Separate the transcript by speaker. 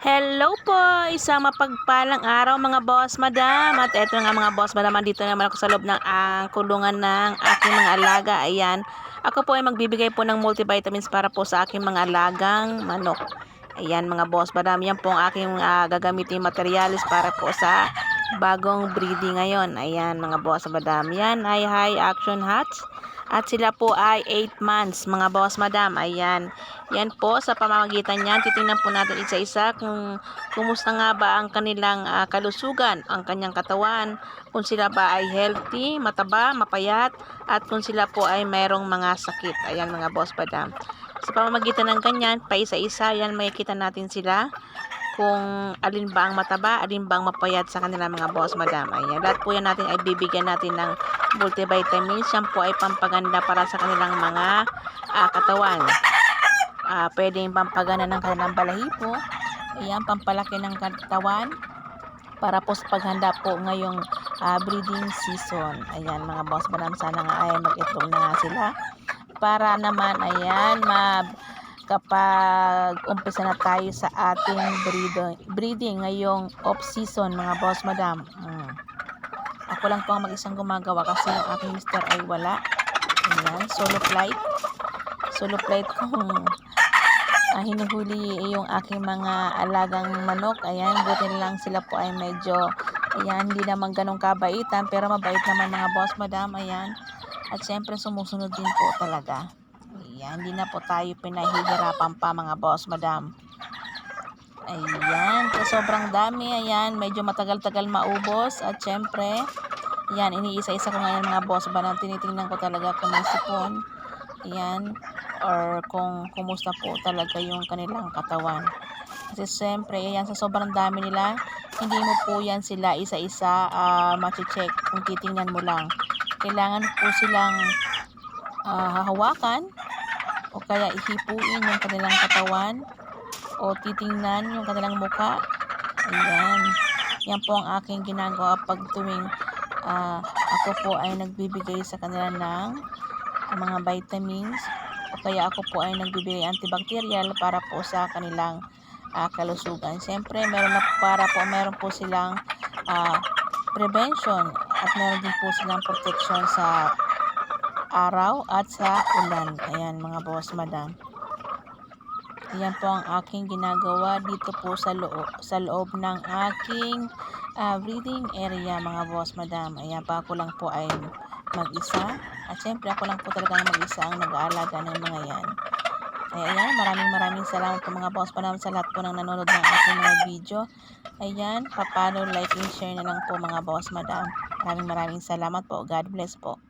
Speaker 1: Hello po! Isang mapagpalang araw mga boss madam. At eto nga mga boss madam, dito naman ako sa loob ng uh, kulungan ng aking mga alaga. Ayan, ako po ay magbibigay po ng multivitamins para po sa aking mga alagang manok. Ayan mga boss madam, yan po ang aking ah, gagamitin materialis para po sa bagong breeding ngayon. Ayan mga boss madam. Yan ay high action hats. At sila po ay 8 months, mga boss madam. Ayan. Yan po, sa pamamagitan niyan, titingnan po natin isa-isa kung kumusta nga ba ang kanilang ah, kalusugan, ang kanyang katawan, kung sila ba ay healthy, mataba, mapayat, at kung sila po ay mayroong mga sakit. Ayan mga boss madam. Sa pamamagitan ng ganyan, pa isa-isa, yan makikita natin sila kung alin ba ang mataba, alin ba ang mapayat sa kanila mga boss madam. Ayan, lahat po yan natin ay bibigyan natin ng multivitamins. Yan po ay pampaganda para sa kanilang mga ah, katawan. Ah, pwedeng pampagana ng kanilang balahibo. Ayan, pampalaki ng katawan para po sa paghanda po ngayong ah, breeding season. Ayan mga boss madam, sana nga ay mag-itlog na nga sila. Para naman, ayan, ma kapag umpisa na tayo sa ating breeding, breeding ngayong off-season mga boss madam. Hmm. Ako lang po ang mag-isang gumagawa kasi yung aking mister ay wala. Ayan, solo flight. Solo flight kung ah, hinuhuli yung aking mga alagang manok. Ayan, buti lang sila po ay medyo, ayan, hindi naman ganun kabaitan, pero mabait naman mga boss madam. Ayan, at syempre sumusunod din po talaga. Ayan, hindi na po tayo pinahihirapan pa mga boss, madam. Ayan, so sobrang dami. Ayan, medyo matagal-tagal maubos. At syempre, ayan, iniisa-isa ko ngayon mga boss, madam. Tinitingnan ko talaga kung may sipon. Ayan, or kung kumusta po talaga yung kanilang katawan. Kasi syempre, ayan, sa sobrang dami nila, hindi mo po yan sila isa-isa uh, check kung titingnan mo lang. Kailangan po silang uh, hahawakan o kaya ihipuin yung kanilang katawan o titingnan yung kanilang muka. Ayan. Yan po ang aking ginagawa pag tuwing uh, ako po ay nagbibigay sa kanila ng mga vitamins o kaya ako po ay nagbibigay antibacterial para po sa kanilang uh, kalusugan. Siyempre, meron na para po meron po silang uh, prevention at meron din po silang protection sa araw at sa ulan. Ayan mga boss madam. Ayan po ang aking ginagawa dito po sa loob, sa loob ng aking uh, breeding area mga boss madam. Ayan pa ako lang po ay mag-isa. At syempre ako lang po talaga mag-isa ang nag-aalaga ng mga yan. Ay, ayan, maraming maraming salamat po mga boss madam sa lahat po ng nanonood ng aking mga video. Ayan, papalo, like, and share na lang po mga boss madam. Maraming maraming salamat po. God bless po.